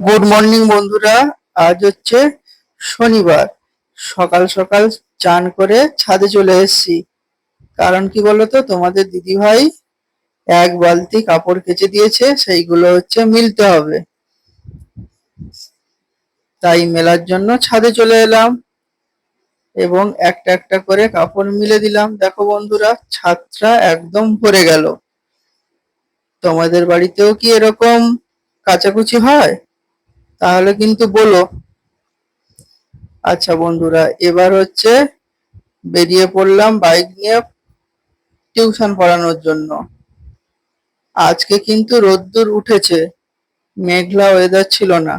Good morning বন্ধুরা। আজ হচ্ছে শনিবার। সকাল সকাল চান করে ছাদে চলে এসেছি। কারণ কি বলতো, তোমাদের দিদি ভাই এক বালতি কাপড় কেচে দিয়েছে, সেইগুলো হচ্ছে মিলতে হবে। তাই মেলার জন্য ছাদে চলে এলাম এবং একটা একটা করে কাপড় মিলে দিলাম। দেখো বন্ধুরা, ছাদটা একদম ভরে গেল। তোমাদের বাড়িতেও কি এরকম কাচাকুচি হয়? তাহলে কিন্তু বলো। আচ্ছা বন্ধুরা, এবার হচ্ছে বেরিয়ে পড়লাম বাইক নিয়ে টিউশন পড়ানোর জন্য। আজকে কিন্তু রোদ্দুর উঠেছে, মেঘলা ওয়েদার ছিল না।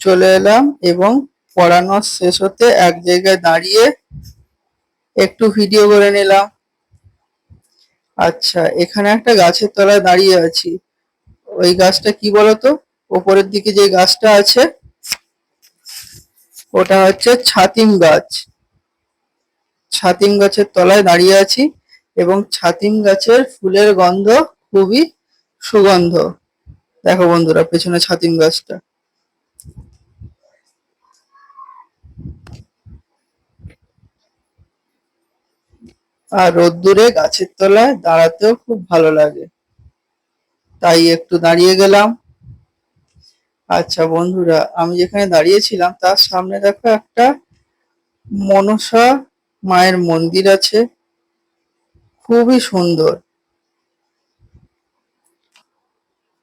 চলে এলাম এবং পড়ানো শেষ হতে এক জায়গায় দাঁড়িয়ে একটু ভিডিও করে নিলাম। আচ্ছা এখানে একটা গাছের তলায় দাঁড়িয়ে আছি। ওই গাছটা কি বলতো? ওপরের দিকে যে গাছটা আছে, ওটা হচ্ছে ছাতিম গাছ। ছাতিম গাছের তলায় দাঁড়িয়ে আছি এবং ছাতিম গাছের ফুলের গন্ধ খুবই সুগন্ধ। দেখো বন্ধুরা, পেছনে ছাতিম গাছটা। আর রোদ্দুরে গাছের তলায় দাঁড়াতেও খুব ভালো লাগে। তাই একটু দাঁড়িয়ে গেলাম। আচ্ছা বন্ধুরা, আমি যেখানে দাঁড়িয়েছিলাম, তার সামনে দেখো একটা মনসা মায়ের মন্দির আছে। খুবই সুন্দর।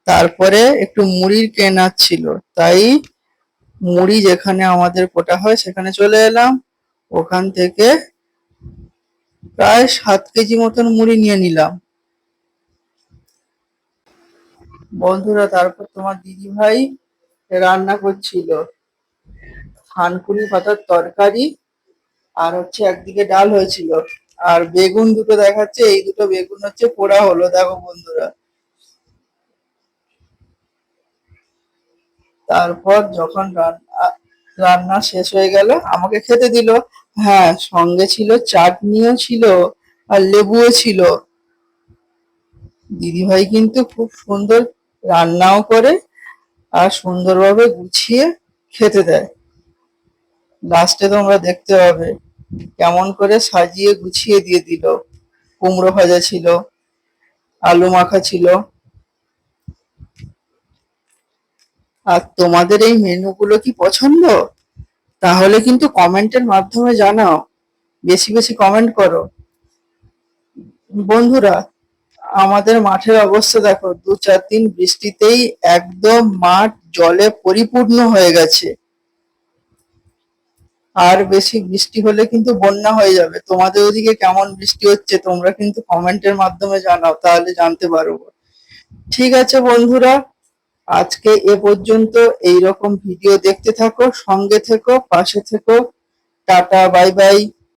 তারপরে একটু মুড়ির কেনার ছিল, তাই মুড়ি যেখানে আমাদের কোটা হয় সেখানে চলে এলাম। ওখান থেকে প্রায় সাত কেজি মতন মুড়ি নিয়ে নিলাম। বন্ধুরা, তারপর তোমার দিদি ভাই রান্না করছিল। থানকুনি পাতার তরকারি আর হচ্ছে একদিকে ডাল হয়েছিল। আর বেগুন দুটো দেখাচ্ছে, এই দুটো বেগুন হচ্ছে পোড়া হলো, দেখো বন্ধুরা। তারপর যখন রান্না রান্না শেষ হয়ে গেল। আমাকে খেতে দিল। হ্যাঁ সঙ্গে ছিল চাটনিও ছিল আর লেবুও ছিল। দিদিভাই কিন্তু খুব সুন্দর রান্নাও করে আর সুন্দরভাবে গুছিয়ে খেতে দেয়। লাস্টে তোমরা দেখতে পাবে কেমন করে সাজিয়ে গুছিয়ে দিয়ে দিল। কুমড়ো ভাজা ছিল, আলু মাখা ছিল। আর তোমাদের এই মেনুগুলো কি পছন্দ? তাহলে কিন্তু কমেন্টের মাধ্যমে জানাও। বেশি বেশি কমেন্ট করো। বন্ধুরা, আমাদের মাঠের অবস্থা দেখো, দু চার দিন বৃষ্টিতেই একদম মাঠ জলে পরিপূর্ণ হয়ে গেছে। আর বেশি বৃষ্টি হলে কিন্তু বন্যা হয়ে যাবে। তোমাদের ওদিকে কেমন বৃষ্টি হচ্ছে, তোমরা কিন্তু কমেন্টের মাধ্যমে জানাও, তাহলে জানতে পারব। ঠিক আছে বন্ধুরা আজকে এ পর্যন্ত এই রকম ভিডিও দেখতে থাকো, সঙ্গে থেকো, পাশে থেকো। Tata bye bye